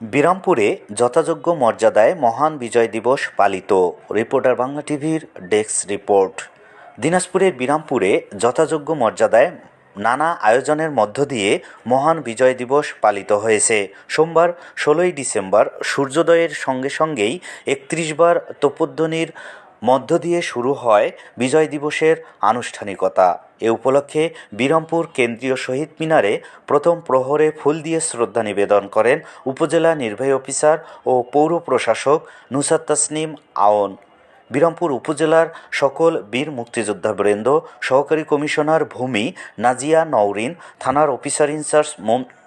বিরামপুরে যথাযোগ্য মর্যাদায় মহান বিজয় দিবস পালিত। রিপোর্টার বাংলা টিভির ডেস্ক রিপোর্ট। দিনাজপুরের বিরামপুরে যথাযোগ্য মর্যাদায় নানা আয়োজনের মধ্য দিয়ে মহান বিজয় দিবস পালিত হয়েছে। সোমবার ষোলোই ডিসেম্বর সূর্যোদয়ের সঙ্গে সঙ্গেই একত্রিশবার বার তোপধ্বনির মধ্য দিয়ে শুরু হয় বিজয় দিবসের আনুষ্ঠানিকতা। এ উপলক্ষে বিরামপুর কেন্দ্রীয় শহীদ মিনারে প্রথম প্রহরে ফুল দিয়ে শ্রদ্ধা নিবেদন করেন উপজেলা নির্বাহী অফিসার ও পৌর প্রশাসক নুসাত তাসনিম আওন। বিরামপুর উপজেলার সকল বীর মুক্তিযোদ্ধাবৃন্দ সহকারী কমিশনার ভূমি নাজিয়া নওরিন, থানার officer in charge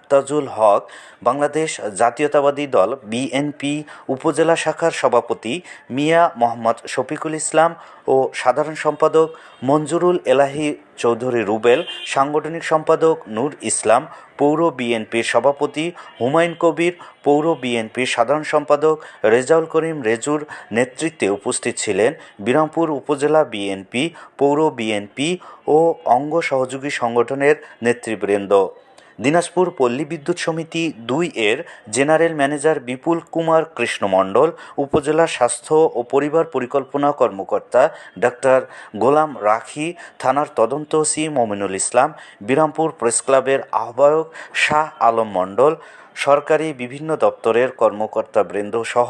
Momtajul Haque, Bangladesh জাতীয়তাবাদী দল বিএনপি উপজেলা শাখার সভাপতি মিয়া মোহাম্মদ শফিকুল ইসলাম ও সাধারণ সম্পাদক মঞ্জুরুল এলাহি চৌধুরী রুবেল, সাংগঠনিক সম্পাদক নূর ইসলাম, পৌর বিএনপির সভাপতি হুমায়ুন কবির, পৌর বিএনপির সাধারণ সম্পাদক রেজাউল করিম রেজুর নেতৃত্বে উপস্থিত ছিলেন বিরামপুর উপজেলা বিএনপি পৌর বিএনপি ও অঙ্গ সহযোগী সংগঠনের নেতৃবৃন্দ। দিনাজপুর পল্লী বিদ্যুৎ সমিতি দুই এর জেনারেল ম্যানেজার বিপুল কুমার কৃষ্ণমণ্ডল উপজেলা স্বাস্থ্য ও পরিবার পরিকল্পনা কর্মকর্তা ডাক্তার গোলাম রাখি, থানার তদন্ত সি মমিনুল ইসলাম, বিরামপুর প্রেস ক্লাবের আহ্বায়ক শাহ আলম মণ্ডল সরকারি বিভিন্ন দপ্তরের কর্মকর্তাবৃন্দ সহ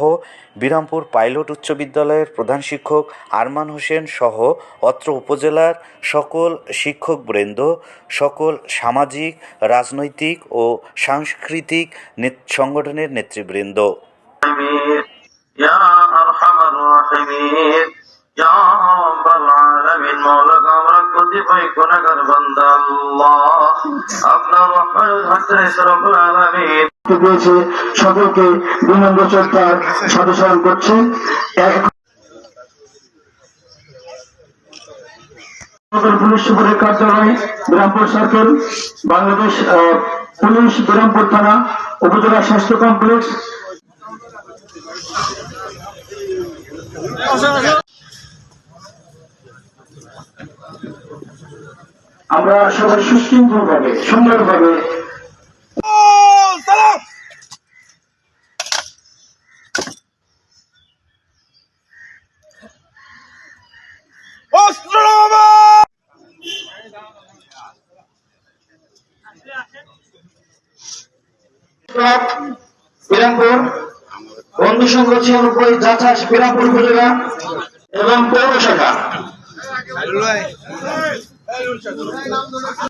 বিরামপুর পাইলট উচ্চ বিদ্যালয়ের প্রধান শিক্ষক আরমান হোসেন সহ অত্র উপজেলার সকল শিক্ষক বৃন্দ, সকল সামাজিক, রাজনৈতিক ও সাংস্কৃতিক সংগঠনের নেতৃবৃন্দ। আপনার দিয়েছে সকলকে বিনম্র শ্রদ্ধার স্মরণ করছি। পুলিশ সুপারের কার্যালয় বিরামপুর সার্কেল, বাংলাদেশ পুলিশ বিরামপুর থানা, উপজেলা স্বাস্থ্য কমপ্লেক্স। আমরা সবাই সুশৃঙ্খল ভাবে সুন্দরভাবে ক্লাব বিরামপুর বন্ধু সংঘ ছিয়ানব্বই যাচাস বিরামপুর উপজেলা এবং পৌর